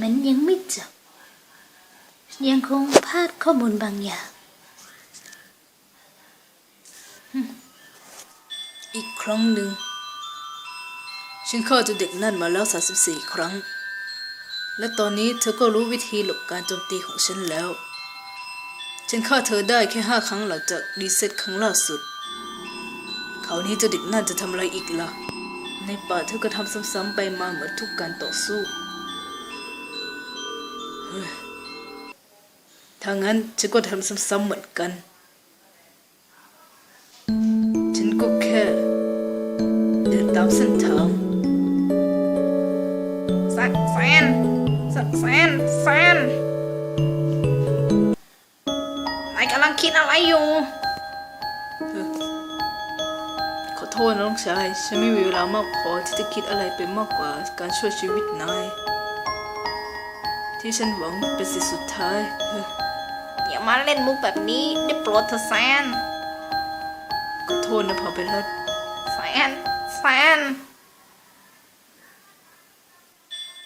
มันยังไม่จบ ยังคงพลาดข้อมูลบางอย่าง อีกครั้งหนึ่ง ฉันฆ่าเจ้าเด็กนั่นมาแล้ว 34 ครั้ง และตอนนี้เธอก็รู้วิธีหลบการโจมตีของฉันแล้ว ฉันฆ่าเธอได้แค่ห้าครั้งหลังจากรีเซ็ตครั้งล่าสุดคราวนี้เจ้าเด็กนั่นจะทำอะไรอีกล่ะ ในป่าเธอก็ทำซ้ำๆไปมาเหมือนทุกการต่อสู้ ถ้างั้นฉันก็ทำซ้ำๆเหมือนกัน ฉันก็แค่เดินตามเส้นทางแซนแซนแซนแซนแซนนายกำลังคิดอะไรอยู่ ขอโทษนะน้องชาย ฉันไม่มีเวลามากพอที่จะคิดอะไรไปมากกว่าการช่วยชีวิตนาย ที่ฉันหวังเป็นสิ่งสุดท้ายเฮ้ยอย่ามาเล่นมุกแบบนี้ได้โปรดเถอะแซนขอโทษนะพอไปรัดแซนแซน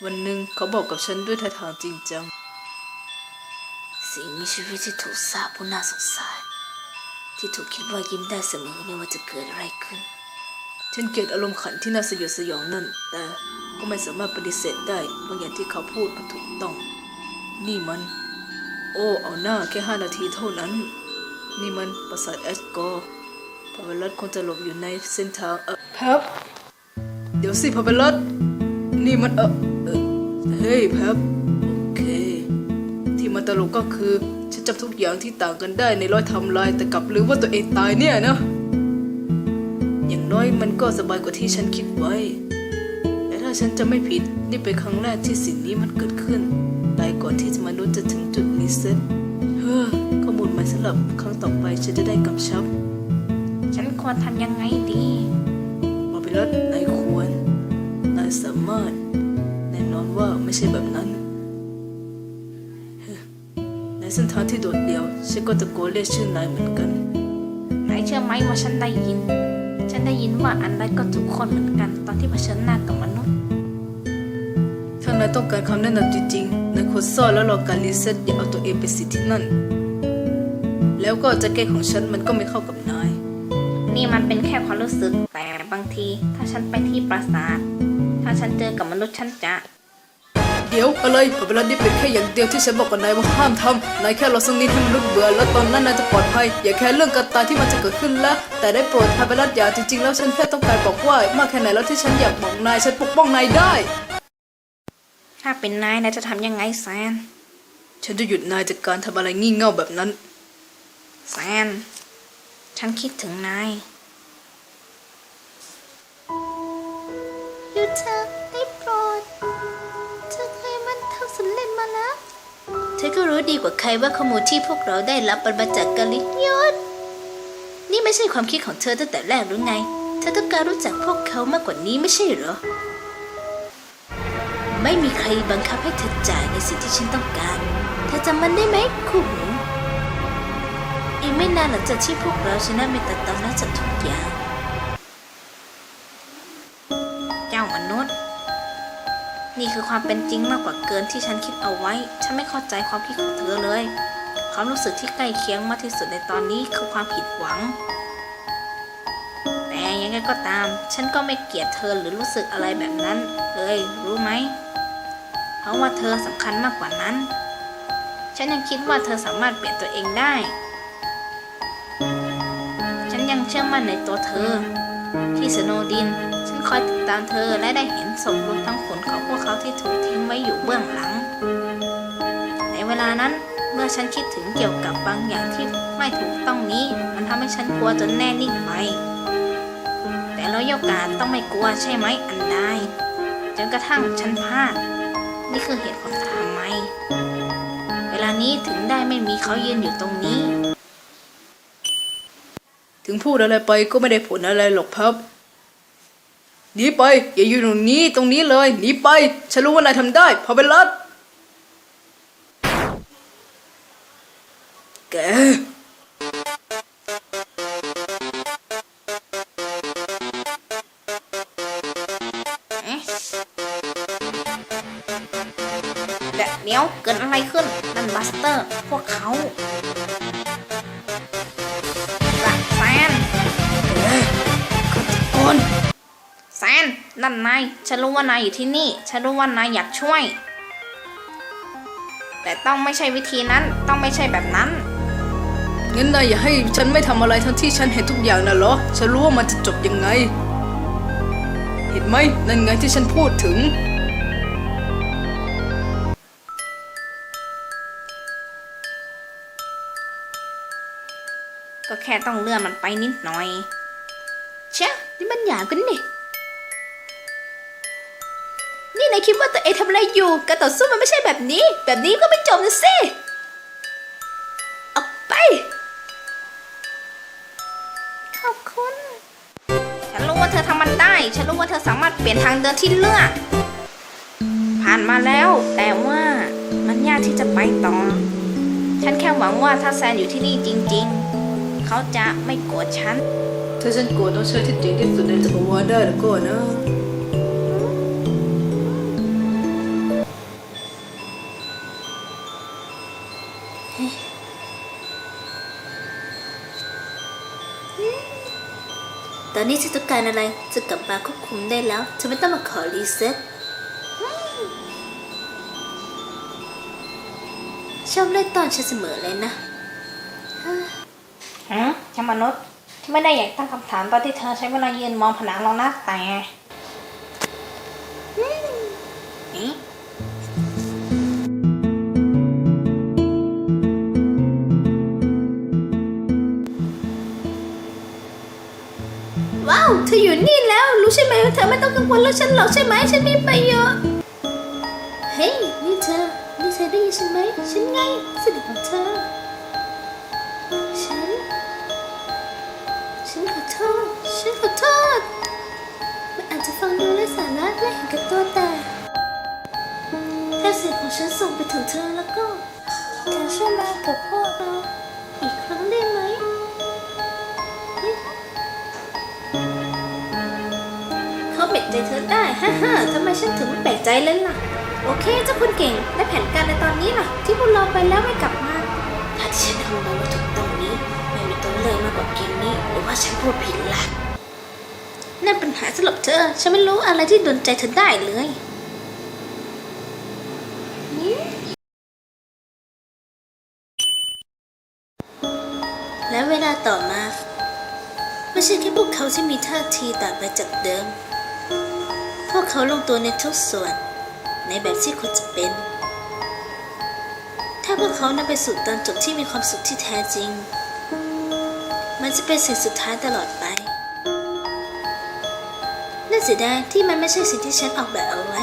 วันหนึ่งเขาบอกกับฉันด้วยท่าทางจริงจัง สิ่งมีชีวิตที่ถูกสาปผู้น่าสงสาร ที่ถูกคิดว่ายิ้มได้เสมอไม่ว่าจะเกิดอะไรขึ้น ฉันเกลียดอารมณ์ขันที่น่าสยดสยองนั่น แต่ก็ไม่สามารถปฏิเสธได้บางอย่างที่เขาพูดมันถูกต้อง นี่มัน โอ้เอาหน้าแค่ห้านาทีเท่านั้น นี่มันปราสาทแอสกอร์พาเวลัสคงจะหลบอยู่ในเส้นทางเออแพบเดี๋ยวสิพาเวลัสนี่มันเออเออเฮ้ยแพบโอเค ที่มันตลกก็คือฉันจำทุกอย่างที่ต่างกันได้ในร้อยทำลายแต่กลับลืมว่าตัวเองตายเนี่ยนะ น้อยมันก็สบายกว่าที่ฉันคิดไว้แต่ถ้าฉันจะไม่ผิดนี่เป็นครั้งแรกที่สิ่งนี้มันเกิดขึ้นตายก่อนที่มนุษย์จะถึงจุดรีเซ็ตเฮ้อข้อมูลใหม่สำหรับครั้งต่อไปฉันจะได้กำชับ ฉันควรทำยังไงดีบอบิลัสนายควรนายสามารถ แน่นอนว่าไม่ใช่แบบนั้นเฮ้อในเส้นทางที่โดดเดี่ยวฉันก็ตะโกนเรียกชื่อนายเหมือนกันนายเชื่อไหมว่าฉันได้ยินฉัน ได้ยินว่าอันใดก็ทุกคนเหมือนกันตอนที่เผชิญหน้ากับมนุษย์ถ้านายต้องการคำแนะนำจริงๆนายควรซ่อนแล้วรอการรีเซ็ตอย่าเอาตัวเองไปสิทธิ์ที่นั่น แล้วก็แจะแก้ของฉันมันก็ไม่เข้ากับนาย นี่มันเป็นแค่ความรู้สึกแต่บางที ถ้าฉันไปที่ปราสาท ถ้าฉันเจอกับมนุษย์ฉันจะ เดี๋ยวอะไรเวลานี้เป็นแค่อย่างเดียวที่ฉันบอกกับนายว่าห้ามทำนายแค่รอสักนิดให้มนุษย์เบื่อแล้วตอนนั้นนายจะปลอดภัย อย่าแค่เรื่องการตายที่มันจะเกิดขึ้นแล้ว แต่ได้โปรดพาไปรัดยาจริงๆ แล้วฉันแค่ต้องการบอกว่ามากแค่ไหนแล้วที่ฉันอยากบอกนายฉันปกป้องนายได้ ถ้าเป็นนายนายจะทำยังไงแซนฉันจะหยุดนายจากการทำอะไรงี่เง่าแบบนั้นแซนฉันคิดถึงนายหยุ ธอก็รู้ดีกว่าใครว่าข้อมูลที่พวกเราได้รับมันมาจากกาลิยศนี่ไม่ใช่ความคิดของเธอตั้งแต่แรกหรือไง เธอต้องการรู้จักพวกเขามากกว่านี้ไม่ใช่เหรอ ไม่มีใครบังคับให้เธอจ่ายในสิ่งที่ฉันต้องการ เธอจำมันได้ไหมคู่หูอีกไม่นานหลังจากที่พวกเราชนะเมตาตอนแล้วจากทุกอย่าง นี่คือความเป็นจริงมากกว่าเกินที่ฉันคิดเอาไว้ ฉันไม่เข้าใจความคิดของเธอเลย ความรู้สึกที่ใกล้เคียงมากที่สุดในตอนนี้คือความผิดหวัง แต่ยังไงก็ตาม ฉันก็ไม่เกลียดเธอหรือรู้สึกอะไรแบบนั้นเลยรู้ไหม เพราะว่าเธอสำคัญมากกว่านั้น ฉันยังคิดว่าเธอสามารถเปลี่ยนตัวเองได้ ฉันยังเชื่อมั่นในตัวเธอ ที่สโนดินฉัน คอยติดตามเธอและได้เห็นศพรวมทั้งผลของพวกเขาที่ถูกทิ้งไว้อยู่เบื้องหลัง ในเวลานั้นเมื่อฉันคิดถึงเกี่ยวกับบางอย่างที่ไม่ถูกต้องนี้ มันทำให้ฉันกลัวจนแน่นิ่งไป แต่เราโยกาต้องไม่กลัวใช่ไหมอันใดจนกระทั่งฉันพลาด นี่คือเหตุผลทำไม เวลานี้ถึงได้ไม่มีเขายืนอยู่ตรงนี้ ถึงพูดอะไรไปก็ไม่ได้ผลอะไรหรอกครับ หนีไปอย่าอยู่ตรงนี้ตรงนี้เลยหนีไป ฉันรู้ว่านายทำได้พาไปรัดแกเอ๊ะเดี๋ยวเกิดอะไรขึ้นนั่นบัสเตอร์ พวกเขา นนั่นนายฉันรู้ว่านายอยู่ที่นี่ ฉันรู้ว่านายอยากช่วย แต่ต้องไม่ใช่วิธีนั้นต้องไม่ใช่แบบนั้น งั้นนายอย่าให้ฉันไม่ทำอะไรทั้งที่ฉันเห็นทุกอย่างนะเหรอ ฉันรู้ว่ามันจะจบยังไง เห็นไหมนั่นไงที่ฉันพูดถึง ก็แค่ต้องเลื่อนมันไปนิดหน่อย เช่นี่มันหยาบกันนี่ นี่นายคิดว่าตัวเองทำอะไรอยู่ การต่อสู้มันไม่ใช่แบบนี้ แบบนี้ก็ไม่จบนะสิออกไป ขอบคุณ ฉันรู้ว่าเธอทำมันได้ ฉันรู้ว่าเธอสามารถเปลี่ยนทางเดินที่เลือก ผ่านมาแล้ว แต่ว่ามันยากที่จะไปต่อ ฉันแค่หวังว่าถ้าแซนอยู่ที่นี่จริง ๆ เขาจะไม่โกรธฉัน ถ้าฉันโกรธต้องใช้ที่เจ๋งที่สุดในจักรวาลได้แล้วก็นะ ตอนนี้ฉันต้องการอะไรจะกลับมาควบคุมได้แล้วฉันไม่ต้องมาขอรีเซ็ตชอบเล่นตอนฉันเสมอเลยนะฮะฉันมนุษย์ ไม่ได้อยากตั้งคำถามตอนที่เธอใช้เวลายืนมองผนังลองนะแต่ เธออยู่นี่แล้วรู้ใช่ไหมว่าเธอไม่ต้องกังวลเรื่องฉันหรอกใช่ไหมฉันมีประโยชน์เฮ้ยนี่เธอนี่เธอได้ยินฉันไหมฉันไงสนิทของเธอ ฉัน ฉันขอโทษฉันขอโทษมันอาจจะฟังดูไร้สาระและเห็นแกับตัวแต่ถ้าเสียงของฉันส่งไปถึงเธอแล้วก็เธอช่วยมากับพวกเรา ฮ่าฮ่าทำไมฉันถึงไม่แปลกใจเลยล่ะ โอเคเจ้าคุณเก่ง และแผนการในตอนนี้ล่ะ ที่พวกเราไปแล้วไม่กลับมาถ้าที่ฉันทำมาว่าถูกต้องนี้ไม่มีตัวเลือกมากกว่าเกมนี้ หรือว่าฉันพูดผิดล่ะนั่นปัญหาสำหรับเธอ ฉันไม่รู้อะไรที่ดนใจเธอได้เลยและเวลาต่อมา ไม่ใช่แค่พวกเขาที่มีท่าทีต่างไปจากเดิม พวกเขาลงตัวในทุกส่วน ในแบบที่ควรจะเป็น ถ้าพวกเขานำไปสู่ตอนจบที่มีความสุขที่แท้จริง มันจะเป็นสิ่งสุดท้ายตลอดไปน่าเสียดายที่มันไม่ใช่สิ่งที่ฉันออกแบบเอาไว้